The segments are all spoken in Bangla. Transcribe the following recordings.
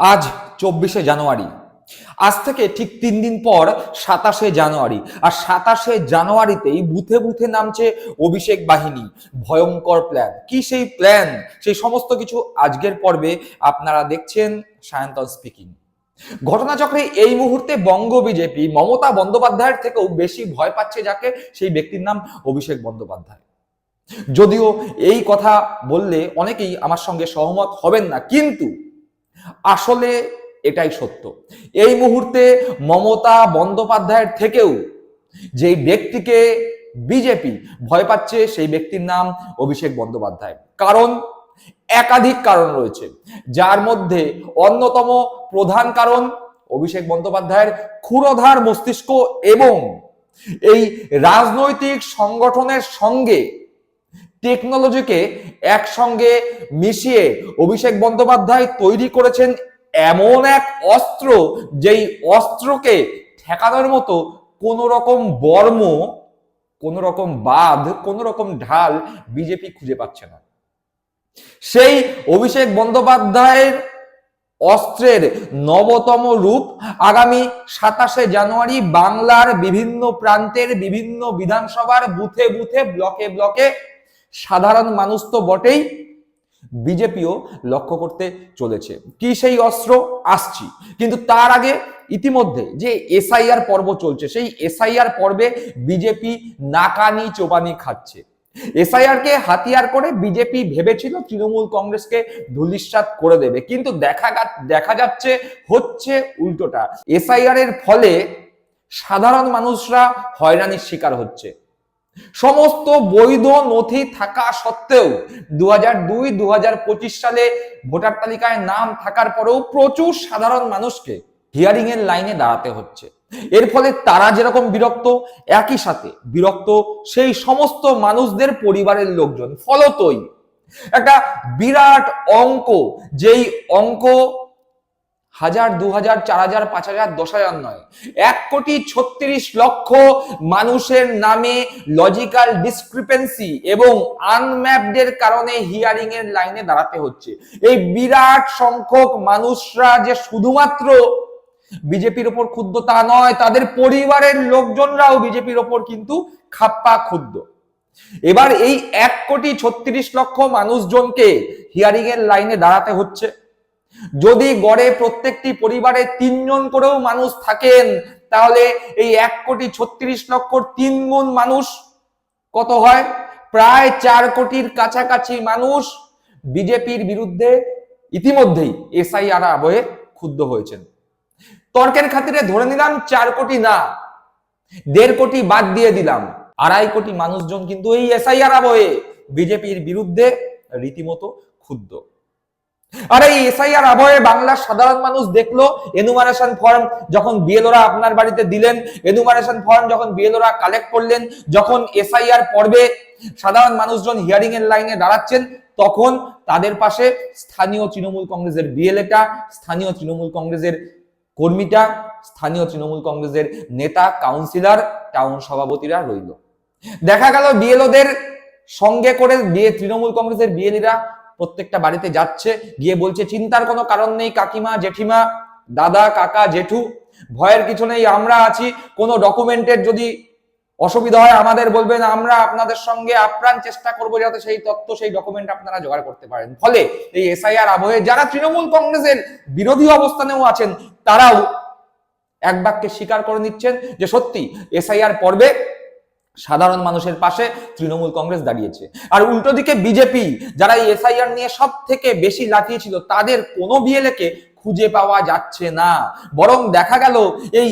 আজ চব্বিশে জানুয়ারি। আজ থেকে ঠিক তিন দিন পর সাতাশে জানুয়ারি। আর সাতাশে জানুয়ারিতেই বুথে বুথে নামছে অভিষেক বাহিনী। ভয়ঙ্কর প্ল্যান কি সেই প্ল্যান সেই সমস্ত কিছু আজকের পর্বে আপনারা দেখছেন সায়ন্তন স্পিকিং ঘটনাচক্রে এই মুহূর্তে বঙ্গ বিজেপি মমতা বন্দ্যোপাধ্যায়ের থেকেও বেশি ভয় পাচ্ছে যাকে, সেই ব্যক্তির নাম অভিষেক বন্দ্যোপাধ্যায়। যদিও এই কথা বললে অনেকেই আমার সঙ্গে সহমত হবেন না, কিন্তু আসলে এটাই সত্য। এই মুহূর্তে মমতা বন্দ্যোপাধ্যায়ের থেকেও যেই ব্যক্তিকে বিজেপি ভয় পাচ্ছে সেই ব্যক্তির নাম অভিষেক বন্দ্যোপাধ্যায়। কারণ একাধিক কারণ রয়েছে। যার মধ্যে অন্যতম প্রধান কারণ অভিষেক বন্দ্যোপাধ্যায়ের ক্ষুরধার মস্তিষ্ক এবং এই রাজনৈতিক সংগঠনের সঙ্গে টেকনোলজিকে একসঙ্গে মিশিয়ে অভিষেক বন্দ্যোপাধ্যায় তৈরি করেছেন এমন এক অস্ত্র, যেই অস্ত্রকে ঠেকানোর মতো কোন রকম বর্ম কোন রকম বাঁধ কোন রকম ঢাল বিজেপি খুঁজে পাচ্ছে না। সেই অভিষেক বন্দ্যোপাধ্যায়ের অস্ত্রের নবতম রূপ আগামী সাতাশে জানুয়ারি বাংলার বিভিন্ন প্রান্তের বিভিন্ন বিধানসভার বুথে বুথে, ব্লকে ব্লকে সাধারণ মানুষ তো বটেই বিজেপিও লক্ষ্য করতে চলেছে। কি সেই অস্ত্র? আসছি। কিন্তু তার আগে ইতিমধ্যে যে এসআইআর পর্ব চলছে, সেই এসআইআর পর্বে বিজেপি নাকানি চোবানি খাচ্ছে। এসআইআর কে হাতিয়ার করে বিজেপি ভেবেছিল তৃণমূল কংগ্রেসকে ধুলিস্বাত করে দেবে। কিন্তু দেখা দেখা যাচ্ছে, হচ্ছে উল্টোটা। এসআইআর এর ফলে সাধারণ মানুষরা হয়রানির শিকার হচ্ছে। সমস্ত বৈধ নথি থাকা সত্ত্বেও দু হাজার দুই হাজার পঁচিশ সালে ভোটার তালিকায় নাম থাকার পরেও প্রচুর সাধারণ মানুষকে হিয়ারিং এর লাইনে দাঁড়াতে হচ্ছে। এর ফলে তারা যেরকম বিরক্ত, একই সাথে বিরক্ত সেই সমস্ত মানুষদের পরিবারের লোকজন। ফলতই একটা বিরাট অঙ্ক, যেই অঙ্ক হাজার দু হাজার চার হাজার পাঁচ হাজার দশ হাজার নয়। এক কোটি ছত্রিশ লক্ষ মানুষের নামে লজিক্যাল ডিসক্রিপেন্সি এবং আনম্যাপডের কারণে হিয়ারিং এর লাইনে দাঁড়াতে হচ্ছে। এই বিরাট সংখ্যক মানুষরা যে শুধুমাত্র বিজেপির ওপর ক্ষুদ্র তা নয়, তাদের পরিবারের লোকজনরাও বিজেপির ওপর কিন্তু খাপ্পা ক্ষুদ্র এবার এই এক কোটি ছত্রিশ লক্ষ মানুষজনকে হিয়ারিং এর লাইনে দাঁড়াতে হচ্ছে। যদি গড়ে প্রত্যেকটি পরিবারে তিনজন করেও মানুষ থাকেন, তাহলে এই এক কোটি ছত্রিশ লক্ষ তিন গুণ মানুষ কত হয়? প্রায় চার কোটির কাছাকাছি মানুষ বিজেপির বিরুদ্ধে ইতিমধ্যেই এসআইআর আবহে ক্ষুব্ধ হয়েছেন। তর্কের খাতিরে ধরে নিলাম চার কোটি না, দেড় কোটি বাদ দিয়ে দিলাম। আড়াই কোটি মানুষজন কিন্তু এই এসআইআর আবহে বিজেপির বিরুদ্ধে রীতিমতো ক্ষুব্ধ। আর এই এসআইআর আবহে বাংলার সাধারণ মানুষ দেখল এনুমারেশন ফর্ম যখন বিএলওরা আপনার বাড়িতে দিলেন এনুমারেশন ফর্ম যখন বিএলওরা কালেক্ট করলেন, যখন এসআইআর পর্বে সাধারণ মানুষজন হিয়ারিং এর লাইনে দাঁড়াচ্ছেন, তখন তাদের পাশে স্থানীয় তৃণমূল কংগ্রেসের বিএলএটা, স্থানীয় তৃণমূল কংগ্রেসের কর্মীটা, স্থানীয় তৃণমূল কংগ্রেসের নেতা কাউন্সিলর টাউন সভাপতিরা রইল। দেখা গেল বিএলওদের সঙ্গে করে বিয়ে তৃণমূল কংগ্রেসের বিএলিরা প্রত্যেকটা বাড়িতে যাচ্ছে, গিয়ে বলছে, চিন্তার কোনো কারণ নেই কাকিমা, জেঠিমা, দাদা, কাকা, জেঠু, ভয়ের কিছু নেই, আমরা আছি। কোনো ডকুমেন্টের যদি অসুবিধা হয় আমাদের বলবেন, আমরা আপনাদের সঙ্গে আপ্রাণ চেষ্টা করব যাতে সেই তথ্য, সেই ডকুমেন্ট আপনারা জোগাড় করতে পারেন। ফলে এই এসআইআর আবহে যারা তৃণমূল কংগ্রেসের বিরোধী অবস্থানেও আছেন, তারাও এক বাক্যে স্বীকার করে নিচ্ছেন যে সত্যি, এসআইআর পর্বে সাধারণ মানুষের পাশে তৃণমূল কংগ্রেস দাঁড়িয়েছে। আর উল্টো দিকে বিজেপি, যারা এই এসআইআর নিয়ে সব থেকে বেশি লাফিয়েছিল, তাদের কোনো বিএলএ খুঁজে পাওয়া যাচ্ছে না। বরং দেখা গেল, এই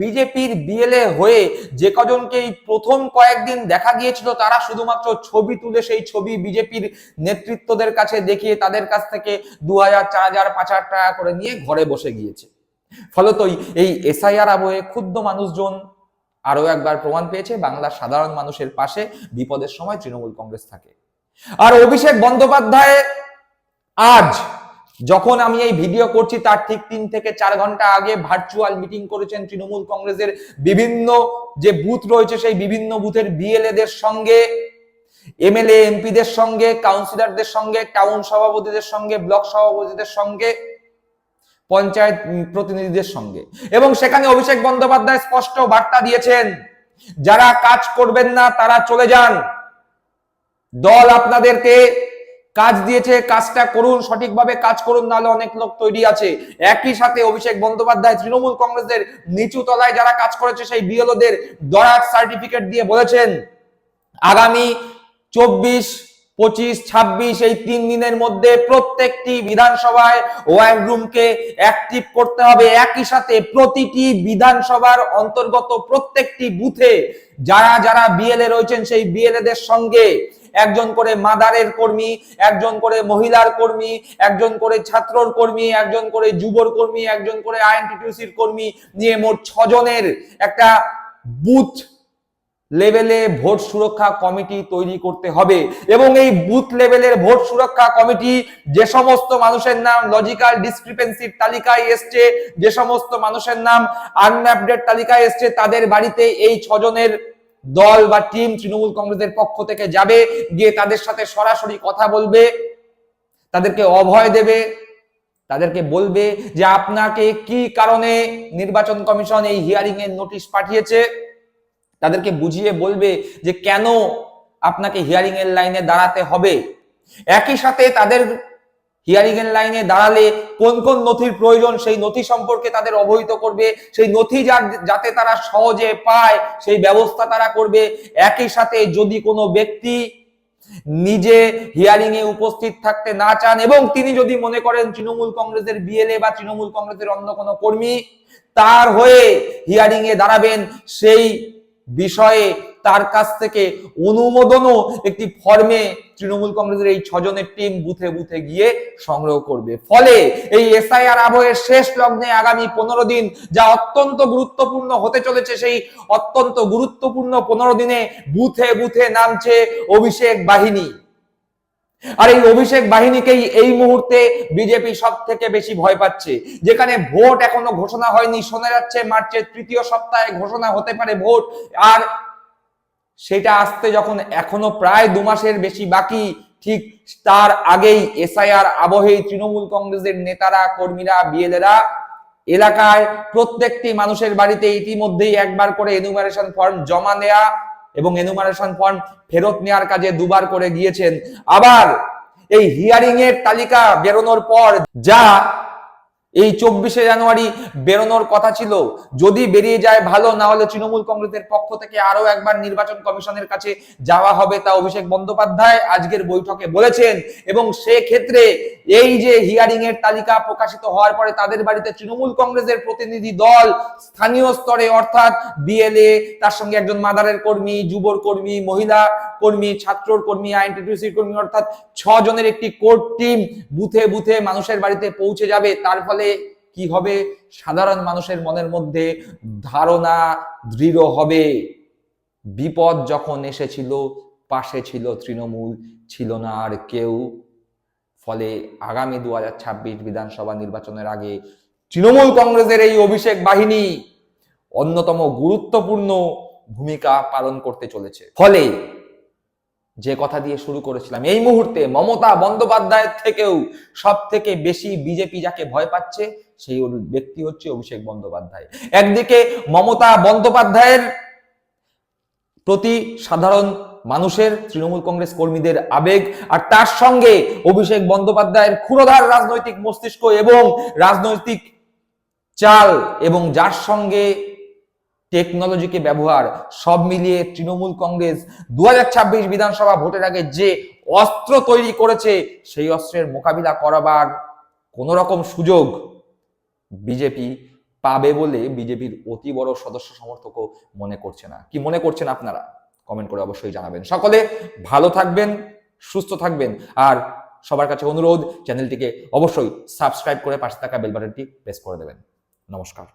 বিজেপির বিএলএ হয়ে যে কজনকে এই প্রথম কয়েকদিন দেখা গিয়েছিল, তারা শুধুমাত্র ছবি তুলে সেই ছবি বিজেপির নেতৃত্বদের কাছে দেখিয়ে তাদের কাছ থেকে দু হাজার, চার হাজার, পাঁচ হাজার টাকা করে নিয়ে ঘরে বসে গিয়েছে। ফলতই এই এসআইআর আবহে ক্ষুদ্র মানুষজন আরও একবার প্রমাণ পেয়েছে বাংলার সাধারণ মানুষের পাশে বিপদের সময় তৃণমূল কংগ্রেস থাকে। আর অভিষেক বন্দ্যোপাধ্যায় আজ যখন আমি এই ভিডিও করছি, তার ঠিক তিন থেকে চার ঘণ্টা আগে ভার্চুয়াল মিটিং করেছেন তৃণমূল কংগ্রেসের বিভিন্ন যে বুথ রয়েছে, সেই বিভিন্ন বুথের বিএলএদের সঙ্গে এমএলএ এমপিদের সঙ্গে কাউন্সিলরদের সঙ্গে টাউন সভাপতিদের সঙ্গে ব্লক সভাপতিদের সঙ্গে পঞ্চায়েত প্রতিনিধিদের সঙ্গে। এবং সেখানে অভিষেক বন্দ্যোপাধ্যায় স্পষ্ট বার্তা দিয়েছেন, যারা কাজ করবেন না, তারা চলে যান। দল আপনাদেরকে কাজ দিয়েছে, কাজটা করুন, সঠিকভাবে কাজ করুন, নাহলে অনেক লোক তৈরি আছে। একই সাথে অভিষেক বন্দ্যোপাধ্যায় তৃণমূল কংগ্রেসের নিচু তলায় যারা কাজ করেছে, সেই বিএলওদের দরাজ সার্টিফিকেট দিয়ে বলেছেন, আগামী চব্বিশ পঁচিশ, ছাব্বিশ, এই তিন দিনের মধ্যে প্রত্যেকটি বিধানসভায় ওয়ার রুমকে অ্যাক্টিভ করতে হবে। একই সাথে প্রতিটি বিধানসভার অন্তর্গত প্রত্যেকটি বুথে যারা যারা বিএলএ রয়েছেন, সেই বিএলএদের সঙ্গে একজন করে মাদারের কর্মী, একজন করে মহিলার কর্মী, একজন করে ছাত্রর কর্মী, একজন করে যুবর কর্মী, একজন করে আইএনটিটিউসির কর্মী নিয়ে মোট ছজনের একটা বুথ লেভেলে ভোট সুরক্ষা কমিটি তৈরি করতে হবে এবং এই বুথ লেভেলের ভোট সুরক্ষা কমিটি যে সমস্ত মানুষের নাম লজিক্যাল ডিসক্রিপেন্সির তালিকায় এসছে, যে সমস্ত মানুষের নাম আনম্যাপডের তালিকায় এসছে, তাদের বাড়িতে এই ছজনের দল বা টিম তৃণমূল কংগ্রেসের পক্ষ থেকে যাবে, গিয়ে তাদের সাথে সরাসরি কথা বলবে, তাদেরকে অভয় দেবে, তাদেরকে বলবে যে আপনাকে কি কারণে নির্বাচন কমিশন এই হিয়ারিং এর নোটিশ পাঠিয়েছে? তাদেরকে বুঝিয়ে বলবে যে কেন আপনাকে হিয়ারিং এর লাইনে দাঁড়াতে হবে? একই সাথে তাদের হিয়ারিং এর লাইনে দাঁড়ালে কোন কোন নথির প্রয়োজন সেই নথি সম্পর্কে তাদের অবহিত করবে, সেই নথি যাতে তারা সহজে পায় সেই ব্যবস্থা তারা করবে। একই সাথে যদি কোনো ব্যক্তি নিজে হিয়ারিং এ উপস্থিত থাকতে না চান এবং তিনি যদি মনে করেন তৃণমূল কংগ্রেসের বিএলএ বা তৃণমূল কংগ্রেসের অন্য কোনো কর্মী, তার হয়ে হিয়ারিং এ দাঁড়াবেন, সেই বিষয়ে তার কাছ থেকে অনুমোদনও একটি ফর্মে তৃণমূল কংগ্রেসের এই ছজনের টিম বুথে বুথে গিয়ে সংগ্রহ করবে। ফলে এই এসআইআর আবহের শেষ লগ্নে আগামী পনেরো দিন যা অত্যন্ত গুরুত্বপূর্ণ হতে চলেছে, সেই অত্যন্ত গুরুত্বপূর্ণ পনেরো দিনে বুথে বুথে নামছে অভিষেক বাহিনী। আর এই অভিষেক বাহিনীকেই এই মুহূর্তে বিজেপি সব থেকে বেশি ভয় পাচ্ছে। যেখানে ভোট এখনও ঘোষণা হয়নি, শোনা যাচ্ছে মার্চের তৃতীয় সপ্তাহে ঘোষণা হতে পারে ভোট। আর সেটা আসতে যখন এখনও প্রায় দু মাসের বেশি বাকি, ঠিক তার আগেই এসআইআর আবহেই তৃণমূল কংগ্রেসের নেতারা, কর্মীরা, বিএলএরা এলাকায় প্রত্যেকটি মানুষের বাড়িতে ইতিমধ্যেই একবার করে এনুমারেশন ফর্ম জমা নেয়া এবং এনুমারেশন ফর্ম ফেরত নেওয়ার কাজে দুবার করে গিয়েছেন। আবার এই হিয়ারিং এর তালিকা বেরোনোর পর যা এই চব্বিশে জানুয়ারি বেরোনোর কথা ছিল। যদি বেরিয়ে যায় ভালো না হলে তৃণমূল কংগ্রেসের পক্ষ থেকে আরও একবার নির্বাচন কমিশনের কাছে যাওয়া হবে, তা অভিষেক বন্দ্যোপাধ্যায় আজকের বৈঠকে বলেছেন। এবং সে ক্ষেত্রে এই যে হিয়ারিং এর তালিকা প্রকাশিত হওয়ার পরে তাদের বাড়িতে তৃণমূল কংগ্রেসের প্রতিনিধি দল স্থানীয় স্তরে, অর্থাৎ বিএলএ, তার সঙ্গে একজন মাদারের কর্মী, যুবর কর্মী, মহিলা কর্মী, ছাত্রর কর্মী আইনটিটিউসি কর্মী, অর্থাৎ ছজনের একটি কোর্ট টিম বুথে বুথে মানুষের বাড়িতে পৌঁছে যাবে। তার ফলে কি হবে? সাধারণ মানুষের মনের মধ্যে ধারণা দৃঢ় হবে। বিপদ যখন এসেছিল, পাশে ছিল তৃণমূল, ছিল না আর কেউ। ফলে আগামী দু হাজার ছাব্বিশ বিধানসভা নির্বাচনের আগে তৃণমূল কংগ্রেসের এই অভিষেক বাহিনী অন্যতম গুরুত্বপূর্ণ ভূমিকা পালন করতে চলেছে। ফলে যে কথা দিয়ে শুরু করেছিলাম, এই মুহূর্তে মমতা বন্দ্যোপাধ্যায়ের থেকেও সব থেকে বেশি বিজেপি যাকে ভয় পাচ্ছে, সেই ব্যক্তি হচ্ছে অভিষেক বন্দ্যোপাধ্যায়। একদিকে মমতা বন্দ্যোপাধ্যায়ের প্রতি সাধারণ মানুষের, তৃণমূল কংগ্রেস কর্মীদের আবেগ, আর তার সঙ্গে অভিষেক বন্দ্যোপাধ্যায়ের ক্ষুরধার রাজনৈতিক মস্তিষ্ক এবং রাজনৈতিক চাল, এবং যার সঙ্গে টেকনোলজিকে ব্যবহার, সব মিলিয়ে তৃণমূল কংগ্রেস দু হাজার ছাব্বিশ বিধানসভা ভোটের আগে যে অস্ত্র তৈরি করেছে, সেই অস্ত্রের মোকাবিলা করাবার কোন রকম সুযোগ বিজেপি পাবে বলে বিজেপির অতি বড় সদস্য সমর্থকও মনে করছে না। কি মনে করছেন আপনারা? কমেন্ট করে অবশ্যই জানাবেন। সকলে ভালো থাকবেন, সুস্থ থাকবেন, আর সবার কাছে অনুরোধ, চ্যানেলটিকে অবশ্যই সাবস্ক্রাইব করে পাশে থাকা বেল বাটনটি প্রেস করে দেবেন। নমস্কার।